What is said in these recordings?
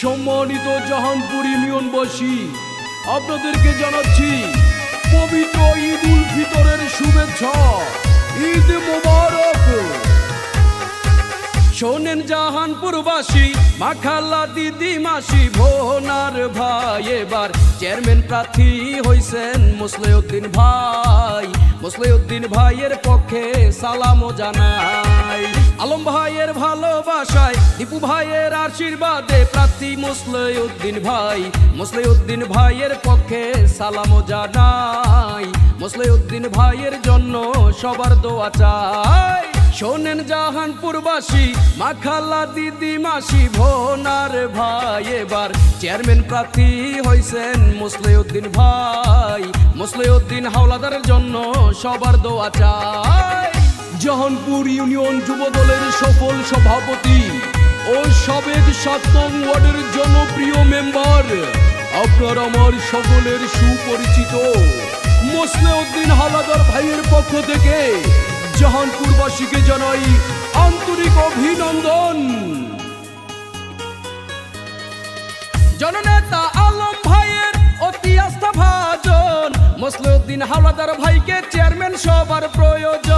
সম্মানিত জাহানপুর ইউনিয়নবাসী আপনাদেরকে জানাচ্ছি, পবিত্র ঈদ উল ফিতরের শুভেচ্ছা, ঈদ মোবারক। শোনেন জাহানপুরবাসী, মাখাল্লা দিদি মাসি, ভোনার ভাই এবার। চেয়ারম্যান প্রার্থী হইছেন মুসলিউদ্দিন ভাই। মুসলিউদ্দিন ভাইয়ের পক্ষে সালামও জানাই। আলম ভাইয়ের ভালোবাসায় দীপু ভাইয়ের আশীর্বাদে প্রার্থী মুসলিউদ্দিন ভাই। মুসলিউদ্দিন ভাইয়ের পক্ষে সালামও জানাই। মুসলিউদ্দিন ভাইয়ের জন্য সবার দোয়া চাই। শোনেন জাহানপুরবাসী মাখাল্লা দিদি মাসি ভোনার ভাই এবার। চেয়ারম্যান প্রার্থী হয়েছেন মুসলিউদ্দিন ভাই। মুসলিউদ্দিন হাওলাদারের জন্য সবার দোয়া চাই। জাহানপুর ইউনিয়ন যুব দলের সফল সভাপতি ও সাবেক সাত নং ওয়ার্ডের জনপ্রিয় মেম্বার। আপনার আমার সকলের সুপরিচিত মোসলেউদ্দিন হালাদার ভাইয়ের পক্ষ থেকে জাহানপুরবাসীকে জানাই আন্তরিক অভিনন্দন। জননেতা আলম ভাইয়ের অতি আস্থা ভাজন মসলুদ্দিন হাওলাদার ভাইকে চেয়ারম্যান সবার প্রয়োজন।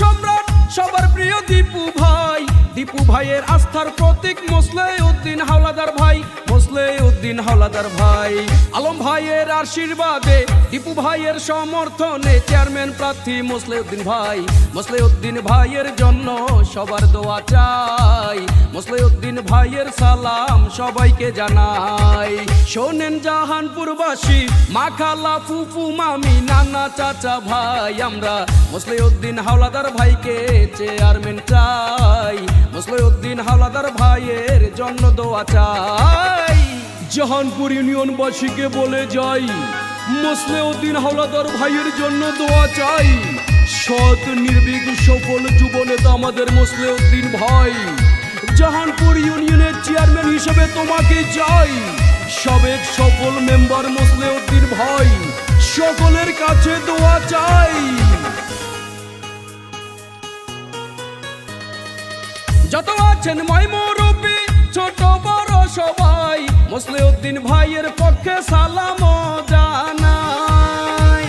সম্রাট সবার প্রিয় দীপু ভাই। দীপু ভাইয়ের আস্থার প্রতীক মোসলে উদ্দিন হাওলাদার ভাই মোসলে উদ্দিন হাওলাদার ভাই। আলম ভাইয়ের আশীর্বাদে দীপু ভাইয়ের সমর্থনে চেয়ারম্যান প্রার্থী মোসলে উদ্দিন ভাই। মোসলে উদ্দিন ভাইয়ের জন্য সবার দোয়া চাই। মোসলে উদ্দিন ভাইয়ের সালাম সবাইকে জানাই। শোনেন জাহানপুরবাসী মাখালা ফুফু, মামি, নানা, চাচা ভাই, আমরা মুসলিউদ্দিন হাওলাদার ভাইকে চেয়ারম্যান চাই। মুসলিউদ্দিন হাওলাদার ভাইয়ের জন্য দোয়া চাই। জাহানপুর ইউনিয়নবাসীকে বলে যাই, মুসলিউদ্দিন হাওলাদার ভাইয়ের জন্য দোয়া চাই। সৎ, নির্ভীক, সফল যুব নেতা আমাদের মুসলিউদ্দিন ভাই। জাহানপুর ইউনিয়নের চেয়ারম্যান হিসেবে তোমাকে চাই। সাবেক সফল মেম্বার মুসলিউদ্দিন ভাই, সকলের কাছে দোয়া চাই। যত আছেন ময়মরূপী ছোট বড় সবাই। মুসলিউদ্দিন ভাইয়ের পক্ষে সালাম জানাই।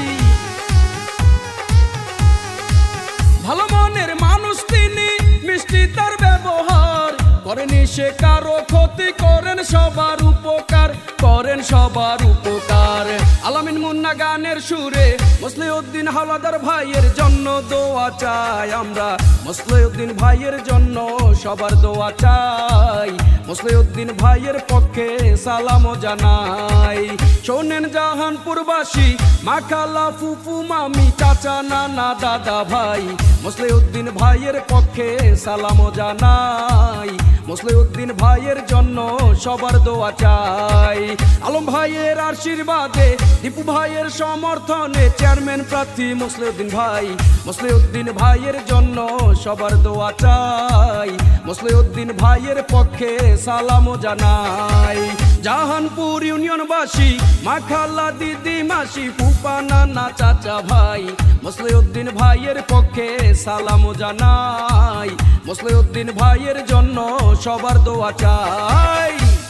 ভালো মনের মানুষ তিনি, মিষ্টি তার ব্যবহার করেনি সে কারও ক্ষতি, করেন সবার উপকার, করেন সবার উপকার। আলামিন মুন্না গানের সুরে, মুসলিউদ্দিন হাওলাদার ভাইয়ের জন্য দোয়া চাই আমরা। মুসলিউদ্দিন ভাইয়ের জন্য সবার দোয়া চাই। মুসলিউদ্দিন ভাইয়ের পক্ষে সালাম জানাই। শোনেন জাহানপুরবাসী, মাখালা ফুফু, মামি, চাচা, নানা, দাদা, ভাই। মুসলিউদ্দিন ভাইয়ের পক্ষে সালাম জানাই। মুসলিউদ্দিন ভাইয়ের জন্য সবার দোয়া চাই। আলম ভাইয়ের আশীর্বাদে, দীপু ভাইয়ের সমর্থনে চেয়ারম্যান প্রার্থী মুসলিউদ্দিন ভাই। মুসলিউদ্দিন ভাইয়ের জন্য সবার দোয়া চাই। মুসলিউদ্দিন ভাইয়ের পক্ষে সালাম জানাই। জাহানপুর ইউনিয়নবাসী মাখাল্লা দিদি, মাসি, ফুপা, নানা, চাচা, ভাই। মুসলিউদ্দিন ভাইয়ের সালাম জানাই। মুসলিউদ্দিন ভাইয়ের জন্য সবার দোয়া চাই।